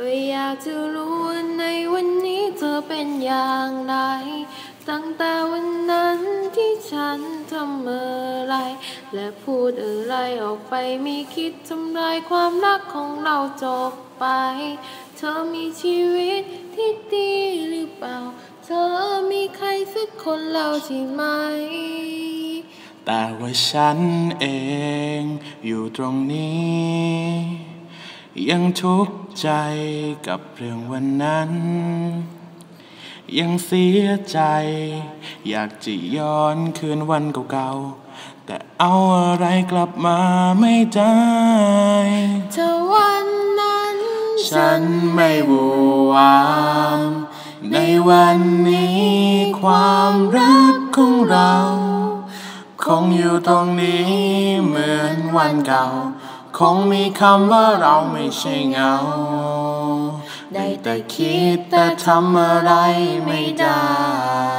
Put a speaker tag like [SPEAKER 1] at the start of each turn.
[SPEAKER 1] ก็อยากจะรู้ว่าในวันนี้เธอเป็นอย่างไร ตั้งแต่วันนั้นที่ฉันทำอะไร และพูดอะไรออกไปไม่คิดทำลายความรักของเราจบไป เธอมีชีวิตที่ดีหรือเปล่า เธอมีใครสักคนแล้วใช่ไหม
[SPEAKER 2] แต่ว่าฉันเองอยู่ตรงนี้ ยังทุกข์ใจกับเรื่องวันนั้น ยังเสียใจ อยากจะย้อนคืนวันเก่าๆ แต่เอาอะไรกลับมาไม่ได้
[SPEAKER 1] เธอวันนั้น
[SPEAKER 2] ฉันไม่บูวามในวันนี้ความรักของเรา คงอยู่ตรงนี้เหมือนวันเก่า คงมีคำว่าเราไม่ใช่เงา ได้แต่คิดแต่ทำอะไรไม่ได้